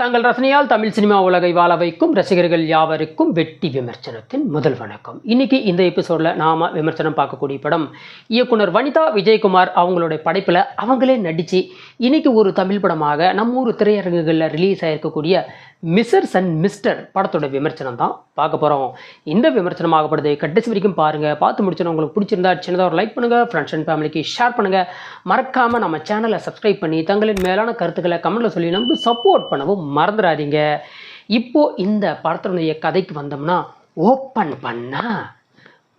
தங்கள் ரசனையால் தமிழ் சினிமா உலகை வாழ வைக்கும் ரசிகர்கள் யாவருக்கும் வெட்டி விமர்சனத்தின் முதல் வணக்கம். இன்னைக்கு இந்த எபிசோடில் நாம விமர்சனம் பார்க்கக்கூடிய படம் இயக்குனர் வனிதா விஜயகுமார் அவங்களுடைய படைப்பில் அவங்களே நடித்து இன்னைக்கு ஒரு தமிழ் படமாக நம்ம ஊர் திரையரங்குகளில் ரிலீஸ் ஆகிருக்கக்கூடிய மிஸ்ஸர்ஸ் அண்ட் மிஸ்டர் படத்தோட விமர்சனம் தான் பார்க்க போகிறோம் இந்த விமர்சனமாகப்படுது கடைசி வரைக்கும் பாருங்கள் பார்த்து முடிச்சோன்னு உங்களுக்கு பிடிச்சிருந்தா சின்னதாக ஒரு லைக் பண்ணுங்கள் ஃப்ரெண்ட்ஸ் அண்ட் ஃபேமிலிக்கு ஷேர் பண்ணுங்கள் மறக்காமல் நம்ம சேனலை சப்ஸ்கிரைப் பண்ணி தங்களின் மேலான கருத்துக்களை கமெண்ட்டில் சொல்லி நமக்கு சப்போர்ட் பண்ணவும் மறந்துடாதீங்க. இப்போது இந்த படத்தினுடைய கதைக்கு வந்தோம்னா ஓப்பன் பண்ணால்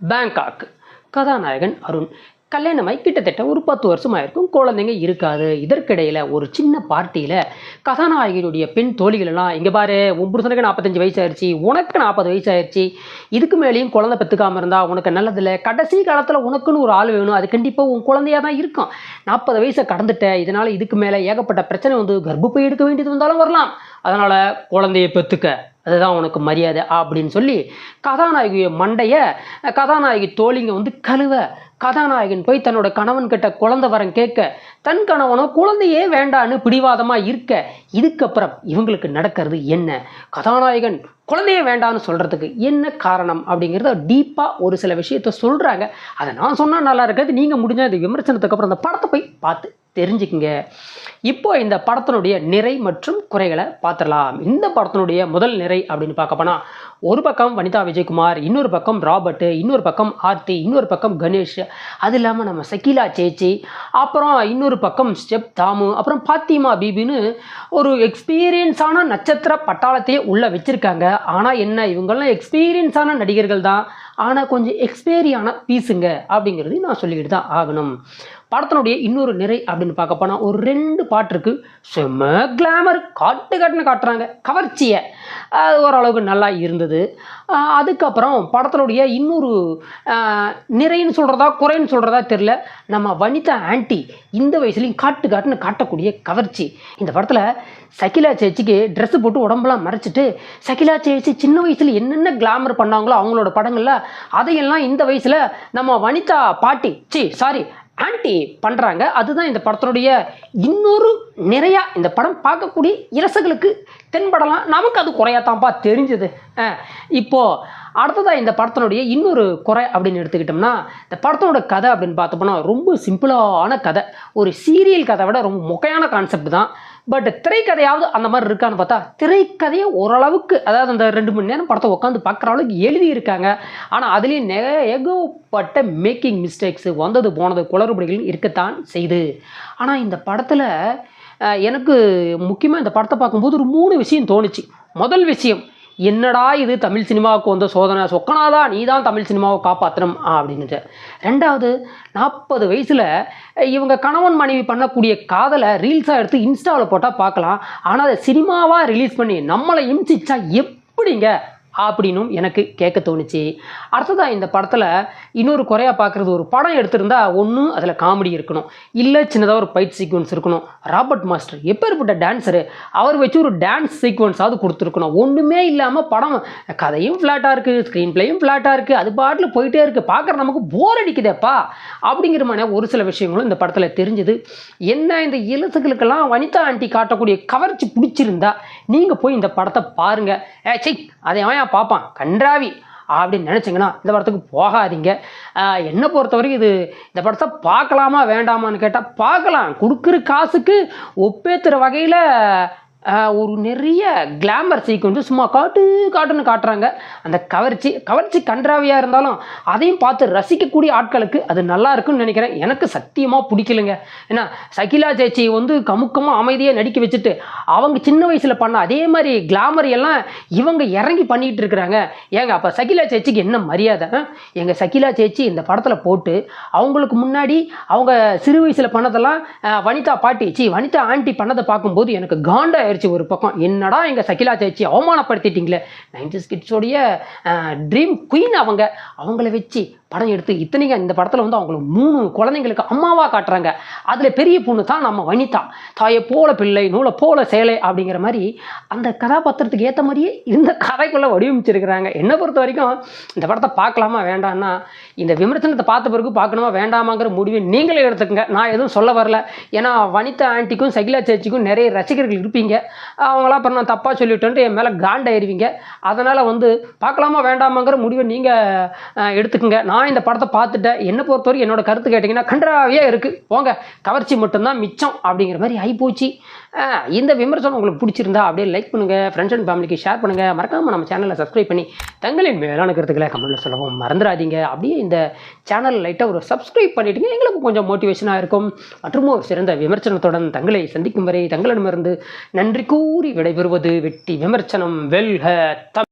பேங்காக் கதாநாயகன் அருண் கல்யாணமாய் கிட்டத்தட்ட ஒரு பத்து வருஷம் ஆயிருக்கும் குழந்தைங்க இருக்காது. இதற்கிடையில் ஒரு சின்ன பார்ட்டியில் கதாநாயகியுடைய பெண் தோழிகளெல்லாம் இங்கே பாரு உன் புருஷனுக்கு நாற்பத்தஞ்சு வயசு ஆயிடுச்சு உனக்கு நாற்பது வயசு ஆயிடுச்சு இதுக்கு மேலேயும் குழந்தை பெற்றுக்காமல் இருந்தால் உனக்கு நல்லதில்லை. கடைசி காலத்தில் உனக்குன்னு ஒரு ஆள் வேணும். அது கண்டிப்பாக உன் குழந்தையாக தான் இருக்கும். நாற்பது வயசை கடந்துட்டேன் இதனால் இதுக்கு மேலே ஏகப்பட்ட பிரச்சனை வந்து கர்ப்பப்பை எடுக்க வேண்டியது வந்தாலும் வரலாம். அதனால் குழந்தைய பெற்றுக்க அதுதான் உனக்கு மரியாதை அப்படின்னு சொல்லி கதாநாயகிய மண்டைய கதாநாயகி தோழிங்க வந்து கழுவ கதாநாயகன் போய் தன்னோட கணவன் கிட்ட குழந்தை வரம் கேட்க தன் கணவனோ குழந்தையே வேண்டான்னு பிடிவாதமாக இருக்க இதுக்கப்புறம் இவங்களுக்கு நடக்கிறது என்ன? கதாநாயகன் குழந்தையே வேண்டான்னு சொல்கிறதுக்கு என்ன காரணம் அப்படிங்கிறத டீப்பாக ஒரு சில விஷயத்த சொல்கிறாங்க அதை நான் சொன்னால் நல்லா இருக்காது நீங்கள் முடிஞ்சால் இந்த விமர்சனத்துக்கு அப்புறம் அந்த படத்தை போய் பார்த்து தெரிஞ்சுக்குங்க. இப்போ இந்த படத்தினுடைய நிறை மற்றும் குறைகளை பார்த்துடலாம். இந்த படத்தினுடைய முதல் நிறை அப்படின்னு பார்க்க போனால் ஒரு பக்கம் வனிதா விஜயகுமார் இன்னொரு பக்கம் ராபர்ட்டு இன்னொரு பக்கம் ஆர்த்தி இன்னொரு பக்கம் கணேஷ். அது இல்லாமல் நம்ம சக்கீலா சேச்சி அப்புறம் இன்னொரு பக்கம் ஸ்டெப் தாமு அப்புறம் பாத்திமா பீபின்னு ஒரு எக்ஸ்பீரியன்ஸான நட்சத்திர பட்டாளத்தையே உள்ளே வச்சுருக்காங்க. ஆனால் என்ன இவங்கெல்லாம் எக்ஸ்பீரியன்ஸான நடிகர்கள் தான். ஆனால் கொஞ்சம் எக்ஸ்பேரியான பீஸுங்க அப்படிங்கிறது நான் சொல்லிக்கிட்டு தான் ஆகணும். படத்தினுடைய இன்னொரு நிறை அப்படின்னு பார்க்க போனால் ஒரு ரெண்டு பாட்டு இருக்குது செம்ம கிளாமர் காட்டு காட்டுன்னு காட்டுறாங்க. கவர்ச்சியை. அது ஓரளவுக்கு நல்லா இருந்தது. அதுக்கப்புறம் படத்தினுடைய இன்னொரு நிறைன்னு சொல்கிறதா குறைன்னு சொல்கிறதா தெரில நம்ம வனிதா ஆண்டி இந்த வயசுலையும் காட்டு காட்டுன்னு காட்டக்கூடிய கவர்ச்சி. இந்த படத்தில் சகிலா சேச்சிக்கு ட்ரெஸ்ஸு போட்டு உடம்பெல்லாம் மறைச்சிட்டு சகிலா சேச்சி சின்ன வயசில் என்னென்ன கிளாமர் பண்ணாங்களோ அவங்களோட படங்களில் அதையெல்லாம் இந்த வயசில் நம்ம வனிதா பாட்டி சி சாரி ஆன்டி பண்ணுறாங்க அதுதான் இந்த படத்தினுடைய இன்னொரு நிறையா இந்த படம் பார்க்கக்கூடிய இரசுகளுக்கு தென்படலாம். நமக்கு அது குறையாத்தான்ப்பா தெரிஞ்சது. இப்போது அடுத்ததாக இந்த படத்தினுடைய இன்னொரு குறை அப்படின்னு எடுத்துக்கிட்டோம்னா இந்த படத்தோட கதை அப்படின்னு பார்த்தோம்னா ரொம்ப சிம்பிளான கதை. ஒரு சீரியல் கதை விட ரொம்ப மொக்கையான கான்செப்ட் தான். பட் திரைக்கதையாவது அந்த மாதிரி இருக்கான்னு பார்த்தா திரைக்கதையை ஓரளவுக்கு அதாவது அந்த ரெண்டு மணி நேரம் படத்தை உட்காந்து பார்க்குற அளவுக்கு எழுதியிருக்காங்க. ஆனால் அதுலேயும் நிறைய ஏகப்பட்ட மேக்கிங் மிஸ்டேக்ஸ் வந்தது போனது குளறுபடிகள் இருக்கத்தான் செய்து. ஆனால் இந்த படத்தில் எனக்கு முக்கியமாக இந்த படத்தை பார்க்கும்போது ஒரு மூணு விஷயம் தோணுச்சு. முதல் விஷயம் என்னடா இது தமிழ் சினிமாவுக்கு வந்த சோதனை? சொக்கனாதா நீ தான் தமிழ் சினிமாவை காப்பாற்றணும் அப்படின்னுட்டு. ரெண்டாவது நாற்பது வயசில் இவங்க கணவன் மனைவி பண்ணக்கூடிய காதலை ரீல்ஸாக எடுத்து இன்ஸ்டாவில் போட்டால் பார்க்கலாம். ஆனால் அதை சினிமாவாக ரிலீஸ் பண்ணி நம்மளை இம்சிச்சா எப்படிங்க? அப்படின்னும் எனக்கு கேட்க தோணுச்சு. அடுத்ததாக இந்த படத்தில் இன்னொரு குறையாக பார்க்குறது ஒரு படம் எடுத்திருந்தா ஒன்று அதில் காமெடி இருக்கணும். இல்லை சின்னதாக ஒரு ஃபைட் சீக்வன்ஸ் இருக்கணும். ராபர்ட் மாஸ்டர் எப்பேற்பட்ட டான்ஸரு அவர் வச்சு ஒரு டான்ஸ் சீக்வன்ஸாவது கொடுத்துருக்கணும். ஒன்றுமே இல்லாமல் படம் கதையும் ஃப்ளாட்டாக இருக்குது ஸ்க்ரீன் பிளேயும் ஃப்ளாட்டாக இருக்குது அது பாட்டில் போயிட்டே இருக்குது பார்க்குற நமக்கு போர் அடிக்குதேப்பா. அப்படிங்கிற மாதிரி ஒரு சில விஷயங்களும் இந்த படத்தில் தெரிஞ்சுது. என்ன இந்த இலசுகளுக்கெல்லாம் வனிதா ஆண்டி காட்டக்கூடிய கவர்ச்சி பிடிச்சிருந்தா நீங்கள் போய் இந்த படத்தை பாருங்கள் ஏ சை அதை அவன் ஏன் பார்ப்பான்? கன்றாவி. அப்படின்னு நினச்சிங்கன்னா இந்த படத்துக்கு போகாதீங்க. ஆஹ் என்னை பொறுத்த வரைக்கும் இது இந்த படத்தை பார்க்கலாமா வேண்டாமான்னு கேட்டால் பார்க்கலாம். கொடுக்குற காசுக்கு ஒப்பேத்துற வகையில் ஒரு நிறைய கிளாமர் சீக்வன்ஸு சும்மா காட்டு காட்டுன்னு காட்டுறாங்க. அந்த கவர்ச்சி கவர்ச்சி கன்றாவியாக இருந்தாலும் அதையும் பார்த்து ரசிக்கக்கூடிய ஆட்களுக்கு அது நல்லா இருக்குன்னு நினைக்கிறேன். எனக்கு சத்தியமாக பிடிக்கலைங்க. ஏன்னா சகிலா சேச்சி வந்து கமுக்கமாக அமைதியாக நடிக்க வச்சுட்டு அவங்க சின்ன வயசில் பண்ண அதே மாதிரி கிளாமர் எல்லாம் இவங்க இறங்கி பண்ணிக்கிட்டு இருக்கிறாங்க. ஏங்க அப்போ சகிலா சேச்சிக்கு என்ன மரியாதை? எங்கள் சகிலா சேச்சி இந்த படத்தில் போட்டு அவங்களுக்கு முன்னாடி அவங்க சிறு வயசில் பண்ணதெல்லாம் வனிதா பாட்டி சி வனிதா ஆண்டி பண்ணதை பார்க்கும்போது எனக்கு காண்டா ஆயிடுச்சு ஒரு பக்கம். என்னடா எங்கள் சகிலா சேச்சி அவமானப்படுத்திட்டீங்களே? நைன்டி கிட்ஸோடைய ட்ரீம் குயின் அவங்க. அவங்கள வச்சு படம் எடுத்து இத்தனைக்கு இந்த படத்தில் வந்து அவங்களுக்கு மூணு குழந்தைங்களுக்கு அம்மாவாக காட்டுறாங்க. அதில் பெரிய பொண்ணு தான் நம்ம வனிதா. தாயை போல பிள்ளை நூலை போல சேலை அப்படிங்கிற மாதிரி அந்த கதாபாத்திரத்துக்கு ஏற்ற மாதிரியே இந்த கதைக்குள்ளே வடிவமைச்சிருக்கிறாங்க. என்னை பொறுத்த வரைக்கும் இந்த படத்தை பார்க்கலாமா வேண்டாம்னா இந்த விமர்சனத்தை பார்த்த பிறகு பார்க்கணுமா வேண்டாமாங்கிற முடிவை நீங்களே எடுத்துக்கங்க. நான் எதுவும் சொல்ல வரல. ஏன்னா வனிதா ஆண்டிக்கும் சகிலா சேச்சிக்கும் நிறைய ரசிகர்கள் இருப்பீங்க. அவங்களாம் அப்புறம் நான் தப்பாக சொல்லிவிட்டேன்ட்டு என் மேலே காண்டாயிருவீங்க. அதனால் வந்து பார்க்கலாமா வேண்டாமாங்கிற முடிவை நீங்கள் எடுத்துக்கங்க. நான் நான் இந்த படத்தை பார்த்துட்டேன். என்னை பொறுத்தவரைக்கும் என்னோட கருத்து கேட்டிங்கன்னா கன்றாவே இருக்குது போங்க கவர்ச்சி மட்டும்தான் மிச்சம் அப்படிங்கிற மாதிரி ஆகிப்போச்சு இந்த விமர்சனம் உங்களுக்கு பிடிச்சிருந்தா அப்படியே லைக் பண்ணுங்கள் ஃப்ரெண்ட்ஸ் அண்ட் ஃபேமிலிக்கு ஷேர் பண்ணுங்கள் மறக்காமல் நம்ம சேனலை சப்ஸ்கிரைப் பண்ணி தங்களின் மேலான கருத்துக்களை கமெண்ட்டில் சொல்லவும் மறந்துடாதீங்க. அப்படியே இந்த சேனல் லைட்டாக ஒரு சப்ஸ்கிரைப் பண்ணிட்டீங்க எங்களுக்கு கொஞ்சம் மோட்டிவேஷனாக இருக்கும். மற்றும் ஒரு சிறந்த விமர்சனத்துடன் தங்களை சந்திக்கும் வரை தங்களிடமிருந்து நன்றி கூறி விடைபெறுவது வெட்டி விமர்சனம். வெல்க தம்